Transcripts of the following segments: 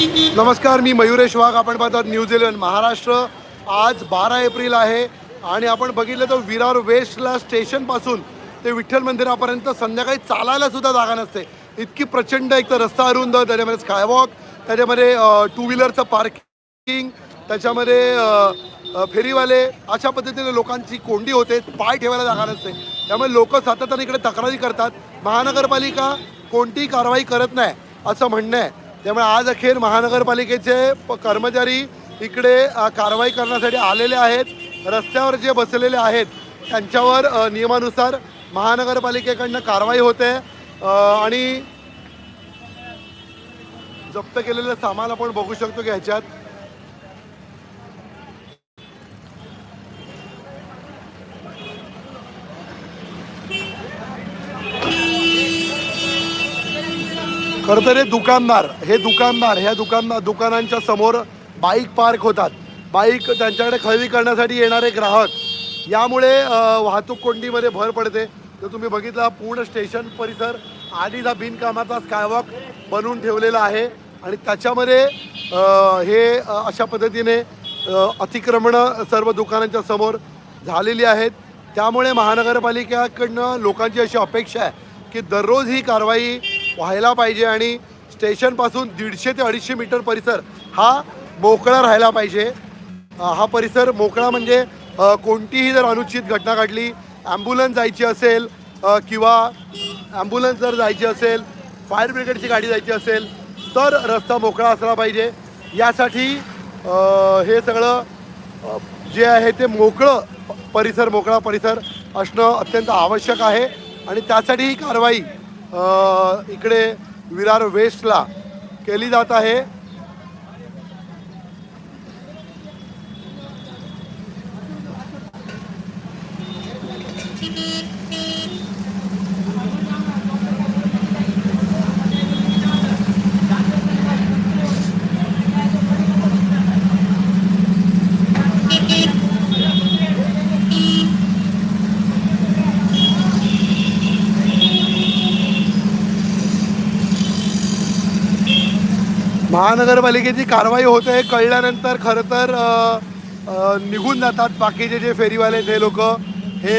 नमस्कार मी मयुरेश वाघ. आपण पाहतात न्यूज इलेव्हन महाराष्ट्र. आज बारा एप्रिल आहे आणि आपण बघितलं तर विरार वेस्टला स्टेशनपासून ते विठ्ठल मंदिरापर्यंत संध्याकाळी चालायला सुद्धा जागा नसते. इतकी प्रचंड एक तर रस्ता अरुंद त्याच्यामध्ये स्कायवॉक त्याच्यामध्ये टू व्हीलरचं पार्किंग त्याच्यामध्ये फेरीवाले अशा पद्धतीने लोकांची कोंडी होते पाय ठेवायला जागा नसते. त्यामुळे लोक सातत्याने इकडे तक्रारी करतात. महानगरपालिका कोणतीही कारवाई करत नाही असं म्हणणं आहे. त्यामुळे आज अखेर महानगरपालिकेचे प- कर्मचारी इकडे कारवाई करण्यासाठी आलेले आहेत. रस्त्यावर जे बसलेले आहेत त्यांच्यावर नियमानुसार महानगरपालिकेकडनं कारवाई होते. आणि जप्त केलेलं सामान आपण बघू शकतो की ह्याच्यात खरं तर हे दुकानदार हे दुकानदार ह्या दुकानदार दुकानांच्या समोर बाईक पार्क होतात. बाईक त्यांच्याकडे खरेदी करण्यासाठी येणारे ग्राहक. यामुळे वाहतूक कोंडीमध्ये भर पडते. तर तुम्ही बघितला पूर्ण स्टेशन परिसर आधीच हा बिनकामाचा स्कायवॉक बनवून ठेवलेला आहे. आणि त्याच्यामध्ये हे अशा पद्धतीने अतिक्रमणं सर्व दुकानांच्या समोर झालेली आहेत. त्यामुळे महानगरपालिकेकडनं लोकांची अशी अपेक्षा आहे की दररोज ही कारवाई व्हायला पाहिजे आणि स्टेशनपासून दीडशे ते अडीचशे मीटर परिसर हा मोकळा राहायला पाहिजे. हा परिसर मोकळा म्हणजे कोणतीही जर अनुचित घटना घडली ॲम्ब्युलन्स जायची असेल किंवा ॲम्ब्युलन्स जर जायची असेल फायर ब्रिगेडची गाडी जायची असेल तर रस्ता मोकळा असला पाहिजे. यासाठी हे सगळं जे आहे ते मोकळं प- परिसर मोकळा परिसर असणं अत्यंत आवश्यक आहे. आणि त्यासाठी ही कारवाई इकडे विरार वेस्टला केली जात आहे. महानगरपालिकेची कारवाई होते हे कळल्यानंतर खरं तर निघून जातात बाकीचे जे फेरीवाले ते लोक. हे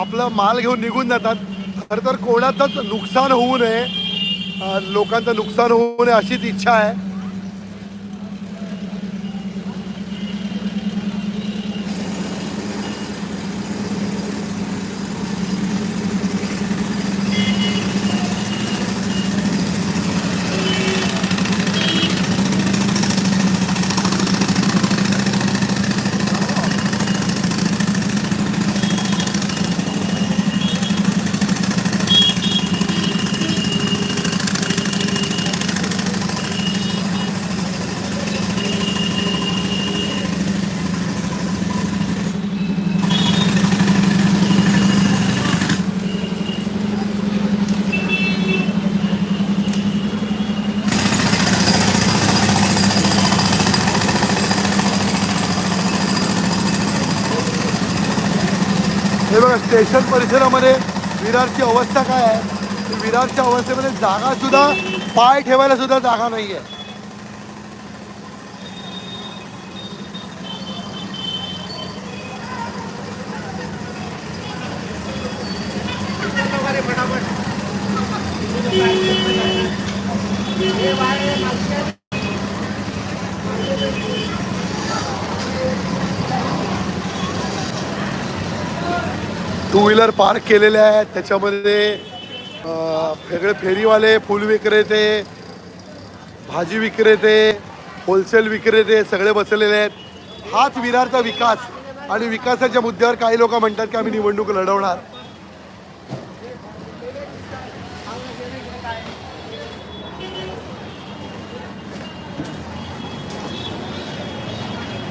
आपलं माल घेऊन निघून जातात. खरं तर कोणाचंच नुकसान होऊ नये. लोकांचं नुकसान होऊ नये अशीच इच्छा आहे. हे बघा स्टेशन परिसरामध्ये विरारची अवस्था काय आहे? विरारच्या अवस्थेमध्ये जागा सुद्धा पाय ठेवायला सुद्धा जागा नाही आहे टू पार्क केलेले आहेत. त्याच्यामध्ये वेगळे फेरीवाले फुल विक्रेते भाजी विक्रेते होलसेल विक्रेते सगळे बसलेले आहेत. हाच विरारचा विकास आणि विकासाच्या मुद्द्यावर काही लोक म्हणतात की आम्ही निवडणूक लढवणार.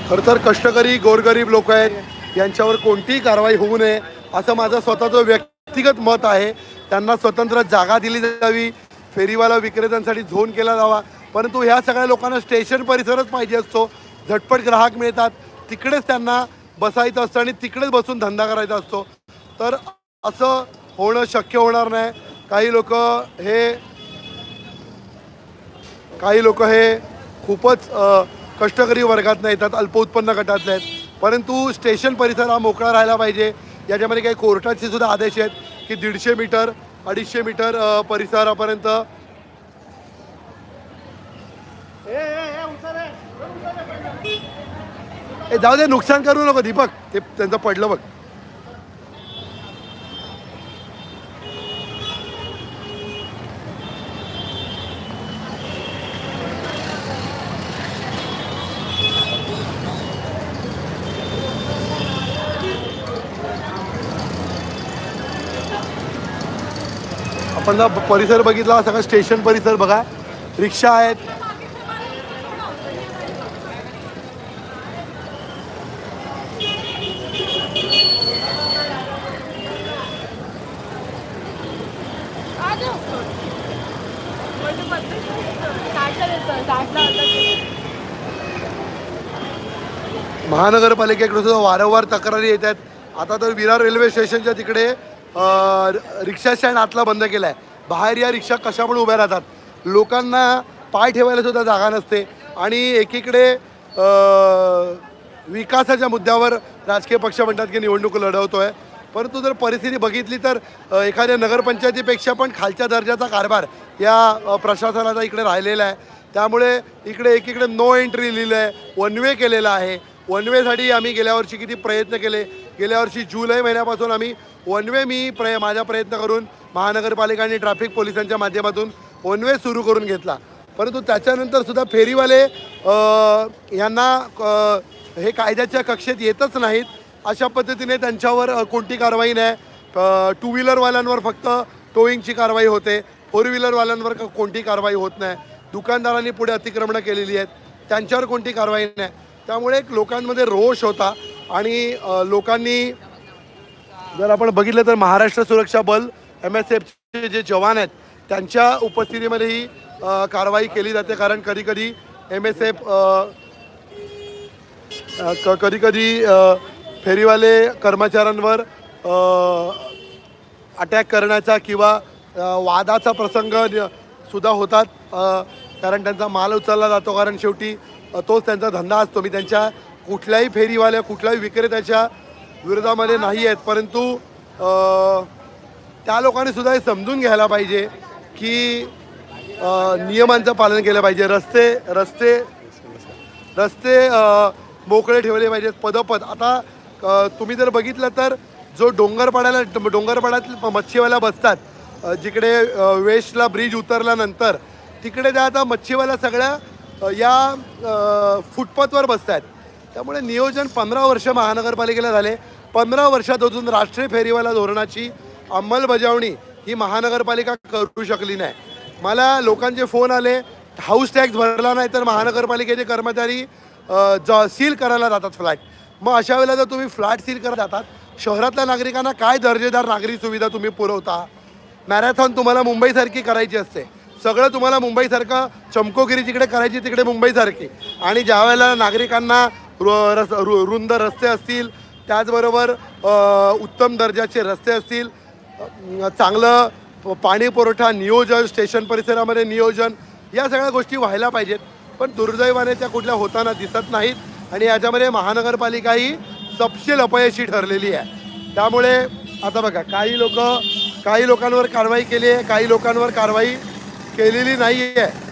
खरं तर कष्टकरी गोरगरीब लोक आहेत. यांच्यावर कोणतीही कारवाई होऊ नये. असं माझं स्वतःचं व्यक्तिगत मत आहे. त्यांना स्वतंत्र जागा दिली जावी. फेरीवाला विक्रेत्यांसाठी झोन केला जावा. परंतु ह्या सगळ्या लोकांना स्टेशन परिसरच पाहिजे असतो. झटपट ग्राहक मिळतात. तिकडेच त्यांना बसायचं असतं आणि तिकडेच बसून धंदा करायचा असतो. तर असं होणं शक्य होणार नाही. काही लोक हे काही लोक हे खूपच कष्टकरी वर्गातनं येतात अल्पउत्पन्न गटातले आहेत परंतु स्टेशन परिसर हा मोकळा राहायला पाहिजे. याच्यामध्ये काही कोर्टाचे सुद्धा आदेश आहेत की दीडशे मीटर अडीचशे मीटर परिसरापर्यंत. जाऊ दे नुकसान करू नको दीपक. ते त्यांचं पडलं बघ. आपण जर परिसर बघितला हा सगळा स्टेशन परिसर बघा. रिक्षा आहेत. महानगरपालिकेकडे सुद्धा वारंवार तक्रारी येत आहेत. आता तर विरार रेल्वे स्टेशनच्या तिकडे रिक्षा स्टँड आतला बंद केला आहे बाहेर या रिक्षा कशा पण उभ्या राहतात? लोकांना पाय ठेवायला सुद्धा जागा नसते. आणि एकीकडे विकासाच्या मुद्द्यावर राजकीय पक्ष म्हणतात की निवडणूक लढवतो आहे परंतु जर परिस्थिती बघितली तर एखाद्या नगरपंचायतीपेक्षा पण खालच्या दर्जाचा कारभार या प्रशासनाचा इकडे राहिलेला आहे. त्यामुळे इकडे एकीकडे नो एंट्री लिहिलं आहे वन वे केलेलं आहे. वन वेसाठी आम्ही गेल्या वर्षी किती प्रयत्न केले? गेल्या वर्षी जुलै महिन्यापासून आम्ही वन वे मी प्रय माझा प्रयत्न करून महानगरपालिका आणि ट्रॅफिक पोलिसांच्या माध्यमातून वन वे सुरू करून घेतला. परंतु त्याच्यानंतर सुद्धा फेरीवाले यांना हे कायद्याच्या कक्षेत येतच नाहीत. अशा पद्धतीने त्यांच्यावर कोणती कारवाई नाही. टू व्हीलरवाल्यांवर फक्त टोईंगची कारवाई होते. फोर व्हीलरवाल्यांवर कोणती कारवाई होत नाही. दुकानदारांनी पुढे अतिक्रमणं केलेली आहेत. त्यांच्यावर कोणती कारवाई नाही. त्यामुळे एक लोकांमध्ये रोष होता आणि लोकांनी जर आपण बघितलं तर महाराष्ट्र सुरक्षा बल एम एस एफचे जे जवान आहेत त्यांच्या उपस्थितीमध्ये ही कारवाई केली जाते. कारण कधी कधी एम एस एफ कधी कधी फेरीवाले कर्मचाऱ्यांवर अटॅक करण्याचा किंवा वादाचा प्रसंग सुद्धा होतात. कारण त्यांचा माल उचलला जातो. कारण शेवटी तोच त्यांचा धंदा असतो. मी त्यांच्या कुठल्याही फेरीवाल्या कुठल्याही विक्रेत्याच्या विरोधामध्ये नाही आहेत. परंतु त्या लोकांनी सुद्धा हे समजून घ्यायला पाहिजे की नियमांचं पालन केलं पाहिजे. रस्ते रस्ते रस्ते मोकळे ठेवले पाहिजेत पदपद आता तुम्ही जर बघितलं तर जो डोंगरपाड्याला डोंगरपाड्यात मच्छीवाला बसतात जिकडे वेस्टला ब्रिज उतरल्यानंतर तिकडे त्या आता मच्छीवाल्या सगळ्या या फुटपाथवर बसत आहेत त्यामुळे नियोजन पंधरा वर्ष महानगरपालिकेला झाले. पंधरा वर्षात अजून राष्ट्रीय फेरीवाला धोरणाची अंमलबजावणी ही महानगरपालिका करू शकली नाही. मला लोकांचे फोन आले हाऊस टॅक्स भरला नाही तर महानगरपालिकेचे कर्मचारी ज सील करायला जातात फ्लॅट मग अशा वेळेला जर तुम्ही फ्लॅट सील करत जातात शहरातल्या नागरिकांना काय दर्जेदार नागरी सुविधा तुम्ही पुरवता? मॅरेथॉन तुम्हाला मुंबईसारखी करायची असते. सगळं तुम्हाला मुंबईसारखं चमकोगिरी जिकडे करायची तिकडे मुंबईसारखी. आणि ज्या वेळेला नागरिकांना रु- रस- रु- रुंद रस्ते असतील त्याचबरोबर उत्तम दर्जाचे रस्ते असतील चांगलं पाणीपुरवठा पाणी पुरवठा नियोजन स्टेशन परिसरामध्ये नियोजन या सगळ्या गोष्टी व्हायला पाहिजेत. पण दुर्दैवाने त्या कुठल्या होताना दिसत नाहीत आणि याच्यामध्ये महानगरपालिका ही सपशेल अपयशी ठरलेली आहे. त्यामुळे आता बघा काही लोक काही लोकांवर कारवाई केली आहे काही लोकांवर कारवाई केलेली नाही आहे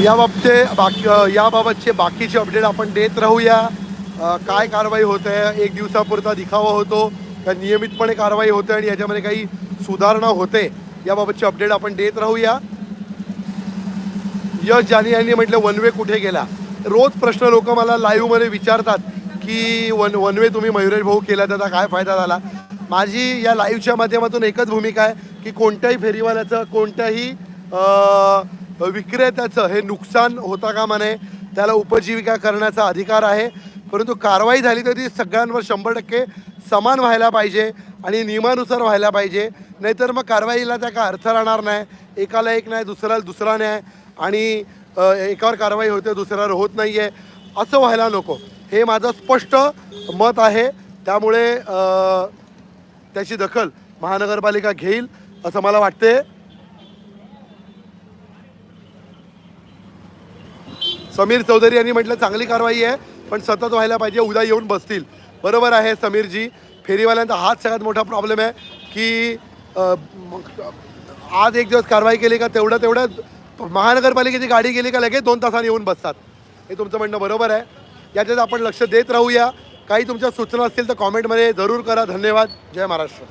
याबाबते बाकी याबाबतचे बाकीचे अपडेट आपण देत राहूया. काय कारवाई होत आहे एक दिवसापुरता दिखावा होतो का नियमितपणे कारवाई होते आणि याच्यामध्ये काही सुधारणा होते याबाबतचे अपडेट आपण देत राहूया. यश जानी यांनी म्हटलं वनवे कुठे गेला? रोज प्रश्न लोक मला लाईव्हमध्ये विचारतात की वन वनवे तुम्ही मयुरेश भाऊ केला त्याचा काय फायदा झाला? माझी या लाईव्हच्या माध्यमातून एकच भूमिका आहे की कोणत्याही फेरीवाल्याचं कोणत्याही विक्रेत्याचं हे नुकसान होता कामा नये त्याला उपजीविका करण्याचा अधिकार आहे. परंतु कारवाई झाली तर ती सगळ्यांवर शंभर टक्के समान व्हायला पाहिजे आणि नियमानुसार व्हायला पाहिजे. नाहीतर मग कारवाईला त्या काय अर्थ राहणार नाही. एकाला एक नाही दुसऱ्याला दुसरा नाही आणि एकावर कारवाई होते दुसऱ्यावर होत नाही आहे असं व्हायला नको. हे माझं स्पष्ट मत आहे. त्यामुळे त्याची दखल महानगरपालिका घेईल असं मला वाटते समीर चौधरी यांनी म्हटलं चांगली कारवाई आहे पण सतत व्हायला पाहिजे उद्या येऊन बसतील. बरोबर आहे समीरजी. फेरीवाल्यांचा हाच सगळ्यात मोठा प्रॉब्लेम आहे की मग, आज एक दिवस कारवाई केली का तेवढं तेवढं महानगरपालिकेची गाडी गेली का लगेच दोन तासांनी येऊन बसतात. हे तुमचं म्हणणं बरोबर आहे. याच्यात आपण लक्ष देत राहूया. काही तुमच्या सूचना असतील तर कॉमेंटमध्ये जरूर करा. धन्यवाद. जय महाराष्ट्र.